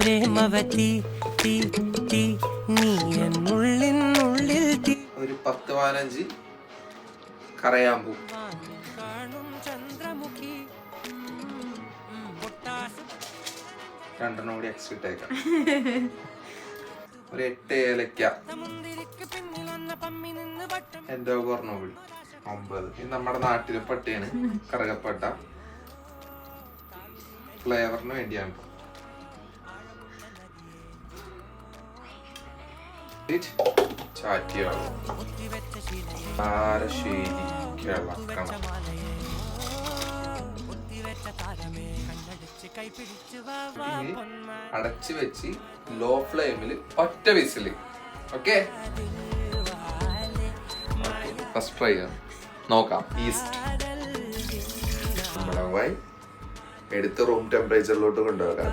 പ്രേമവതി തീ തീ നീ എന്നുള്ളിനുള്ളിൽ തീ. ഒരു പത്ത് പതിനഞ്ച് കറയാമ്പൂ കാണും ചന്ദ്രമുഖി. പൊട്ടാസ് രണ്ടെണ്ണം കൂടി എക്സ്ട്രാ ഇട്ടേക്കാം. ഒരു എട്ട് ഏലക്ക. എന്തോ പറഞ്ഞ കൂടി ഒമ്പത്. ഇത് നമ്മുടെ നാട്ടിലെ പട്ടിയാണ്. കറകപ്പട്ട. ഫ്ലേവറിന് വേണ്ടിയാണ്. വാ ഇനി പൊന്മാ അടച്ചു വെച്ച് ലോ ഫ്ലെയിമിൽ ഒറ്റ വിസിൽ ഓക്കെ ഫസ്റ്റ് ട്രൈ നോക്കാം ഈസ്റ്റ് നമ്മുടെ വൈ എടുത്ത് റൂം ടെമ്പറേച്ചറിലോട്ട് കൊണ്ടുപോകാം.